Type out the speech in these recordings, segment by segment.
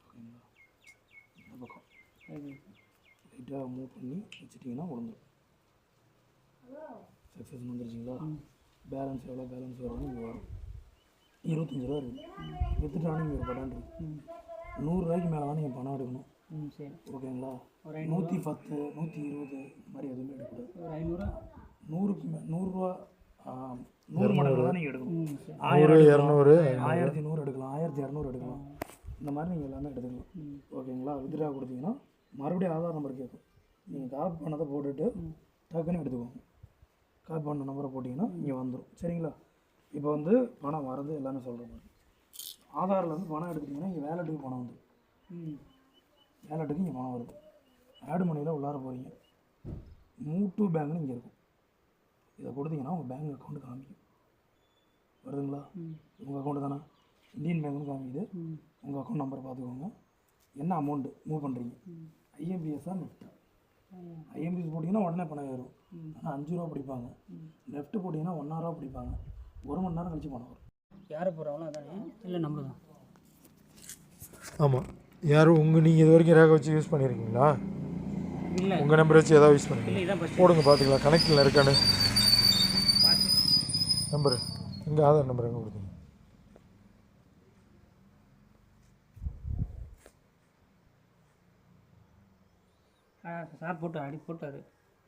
ஓகேங்களா இந்த பக்கம் லைட்டாக மூவ் பண்ணி வச்சுட்டிங்கன்னா உடந்துடும் சக்ஸஸ் வந்துருச்சிங்களா பேலன்ஸ் எவ்வளோ பேலன்ஸ் வரும் இங்கே வரும் இருபத்தஞ்சி ரூபா இருக்குது வித்துட்டாலும் இங்கே ஒரு படம் இருக்கு நூறுரூவாய்க்கு மேலே தான் நீங்கள் பணம் எடுக்கணும் ம் சரி ஓகேங்களா நூற்றி பத்து நூற்றி இருபது இந்த மாதிரி எதுவுமே எடுக்கக்கூடாது ஒரு ஐநூறுரூவா நூறுக்கு மே நூறுரூவா நூறு மடங்கு தான் நீங்கள் எடுக்கணும் ஆயிரம் இரநூறு ஆயிரத்தி நூறு எடுக்கலாம் ஆயிரத்தி இரநூறு எடுக்கலாம். இந்த மாதிரி நீங்கள் எல்லாமே எடுத்துக்கலாம். ஓகேங்களா? வித்ட்ரா கொடுத்தீங்கன்னா மறுபடியும் ஆதார் நம்பர் கேட்கும். நீங்கள் காப்பி பண்ணதை போட்டுட்டு டக்குன்னு எடுத்துக்கோங்க. காப்பி பண்ண நம்பரை போட்டிங்கன்னா இங்கே வந்துடும் சரிங்களா? இப்போ வந்து பணம் வரது எல்லாமே சொல்கிறேன் ஆதாரில் வந்து பணம் எடுத்துட்டிங்கன்னா இங்கே வேலெட்டுக்கு பணம் வந்துடும் ம். வேலெட்டுக்கு இங்கே பணம் வருது. ஆடு மணியில் உள்ளார போகிறீங்க மூட்டு பேங்க்னு இங்கே இருக்கும். இதை கொடுத்தீங்கன்னா உங்கள் பேங்க் அக்கௌண்ட்டு காமிக்கும். வருதுங்களா? உங்கள் அக்கௌண்ட்டு தானே? இந்தியன் பேங்க்னு காமிக்குது. உங்கள் அக்கௌண்ட் நம்பர் பார்த்துக்கோங்க. என்ன அமௌண்ட்டு மூவ் பண்ணுறீங்க ஐஎம்பிஎஸ்ஸாக நெஃப்ட் ஐஎம்பிஎஸ் போட்டிங்கன்னா உடனே பணம் ஏறும். ஆனால் அஞ்சு ரூபா பிடிப்பாங்க. நெஃப்ட் போட்டிங்கன்னா ஒன்றா ரூபா பிடிப்பாங்க. ஒரு மணி நேரம் கழிச்சு பணம் வரும். யாரை போகிறாங்களோ அதானே இல்லை நம்ம தான். ஆமாம் யாரும் உங்கள் நீங்கள் இது வரைக்கும் ரேகை வச்சு யூஸ் பண்ணியிருக்கீங்களா இல்லை. உங்கள் நம்பர் வச்சு ஏதாவது யூஸ் பண்ணுறீங்க போடுங்க பார்த்துக்கலாம். கனெக்டில் இருக்கான்னு நம்பரு எங்கள் ஆதார் நம்பர் எங்கே கொடுத்தீங்க? சார் போட்டு அடி போட்டார்.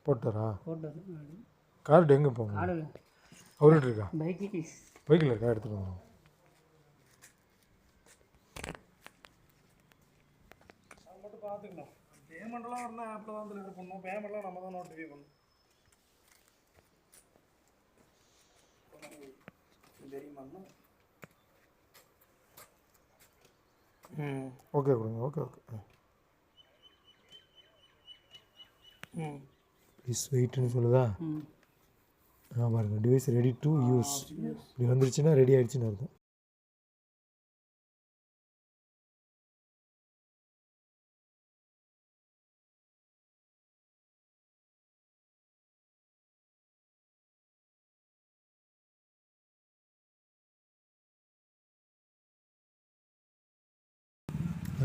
போட்டாரா? போட்டார் கார்டு எங்கே போங்க அவர்கிட்ட இருக்கா? பைக்கு பைக்கில் இருக்கா? அது மட்டும் பார்த்துக்கலாம் பேமெண்ட்லாம் வரணும் ஆப்பில் தான் இது பண்ணணும். பேமெண்ட்லாம் நம்ம தான் நோட்டிஃபை பண்ணணும். ம் ஓகே கொடுங்க ஓகே ஓகே. ம். ப்ளீஸ் வெயிட்னு சொல்லுதா? ம். ஆ பாருங்கள் டிவைஸ் ரெடி டு யூஸ் இப்படி வந்துருச்சுன்னா ரெடி ஆயிடுச்சுன்னு அர்த்தம்.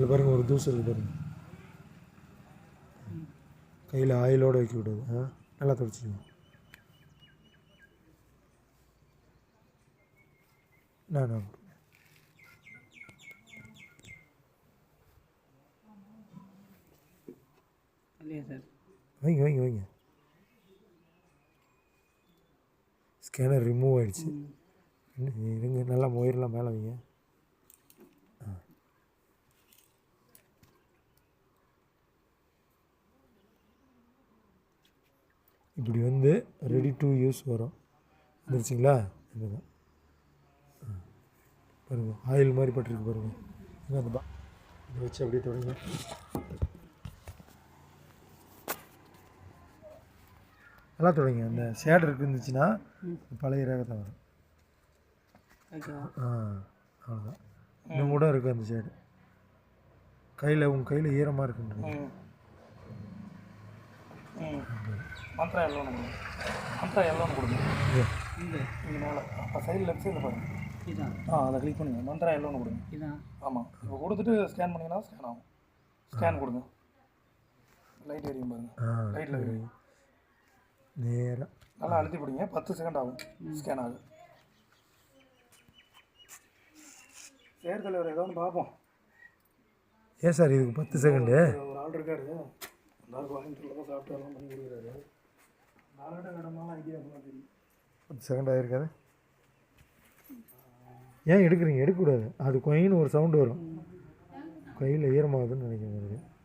அதில் பாருங்கள் ஒரு தூசு இருக்குது பாருங்கள் கையில் ஆயிலோடு வைக்க விடாது. ஆ நல்லா தொடச்சிக்கணும் நான் நான் வைங்க வைங்க வைங்க. ஸ்கேனர் ரிமூவ் ஆயிடுச்சு. இன்னும் இருங்க நல்லா மொயிரெலாம் மேலே வைங்க. இப்படி வந்து ரெடி டு யூஸ் வரும். வந்துருச்சுங்களா? இதுதான். ஆ. பாருங்க. ஆயில் மாதிரி பட்டிருக்கு பாருங்க. இங்க அந்த பா இதை வச்சு அப்படியே தொடங்க. நல்லா தொடங்க. அந்த ஷேட் இருந்துச்சுன்னா பழைய ரேகத்தை வரும். ஆ அவ்வளோதான் இன்னும் கூட இருக்குது அந்த ஷேடு கையில் உங்கள் கையில் ஈரமாக இருக்குன்றீங்க மந்த்ரா எல்லோன்னு கொடுங்க. மந்த்ரா எல்லோன்னு கொடுங்க. இது. இந்த இங்கே மேலே. அப்போ சைடில் லெஃப்ட் சைடில் பாருங்க. இதான் ஆ அதை கிளிக் பண்ணுங்க. மந்த்ரா எல்லோன்னு கொடுங்க. இதான் ஆமாம் இப்போ கொடுத்துட்டு ஸ்கேன் பண்ணிங்கன்னா ஸ்கேன் ஆகும். ஸ்கேன் கொடுங்க. லைட் எரியும் பாருங்க. ஆ லைட்டில் எரியும் நேராக நல்லா அழுத்தி பிடிங்க. பத்து செகண்ட் ஆகும். ஸ்கேன் ஆகும் சேர் தலைவர் ஏதோ ஒன்று பார்ப்போம். ஏன் சார் இதுக்கு பத்து செகண்டு ஒரு ஆள் இருக்காரு. கோயம்புத்தூரில் தான் சாப்பிட்டு எல்லாம் பண்ணி கொடுக்குறாரு நாலாட்ட கடமெல்லாம் ஐடியா பண்ண தெரியும் பத்து செகண்ட் ஆகிருக்காது ஏன் எடுக்கிறீங்க? எடுக்கக்கூடாது. அது கொயின்னு ஒரு சவுண்டு வரும். கையில் ஈரமாகுதுன்னு நினைக்கிறேன்.